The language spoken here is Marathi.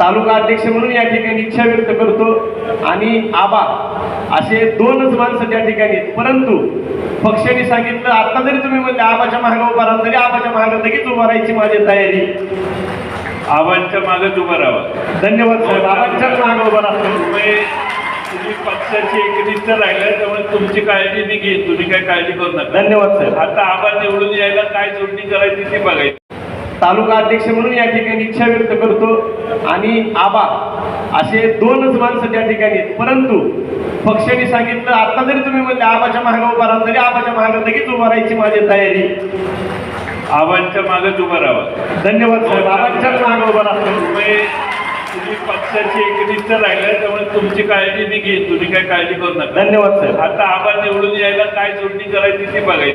तालुका अध्यक्ष म्हणून या ठिकाणी इच्छा व्यक्त करतो. आणि आबा असे दोनच माणसं त्या ठिकाणी परंतु पक्षाने सांगितलं आता जरी तुम्ही म्हणले आबाच्या मागे उभा राहा तरी आबाच्या मागे लगेच उभा राहायची माझी तयारी. आबांच्या मागच उभा राहा धन्यवाद साहेब. आबांच्या तुम्ही पक्षाची एकनिष्ठ राहिला त्यामुळे तुमची काळजी मी घेईन. तुम्ही काय काळजी करू नका. धन्यवाद साहेब आता आबा निवडून यायला काय जोडणी करायची ती बघायची. तालुका अध्यक्ष म्हणून या ठिकाणी इच्छा व्यक्त करतो. आणि आबा असे दोनच माणसं त्या ठिकाणी. परंतु पक्षाने सांगितलं आता जरी तुम्ही म्हणले आबाच्या महागा उभा राहा तरी आबाच्या महागा लगेच उभा राहायची माझी तयारी. आबांच्या मागच उभं राहावं. धन्यवाद साहेब आबाच्या महागा उभा राहतो. तुम्ही तुम्ही पक्षाची एकनिष्ठ राहिला त्यामुळे तुमची काळजी मी घेईन. तुम्ही काय काळजी करू नका. धन्यवाद साहेब. आता आबा निवडून यायला काय जोडणी करायची ती बघायची.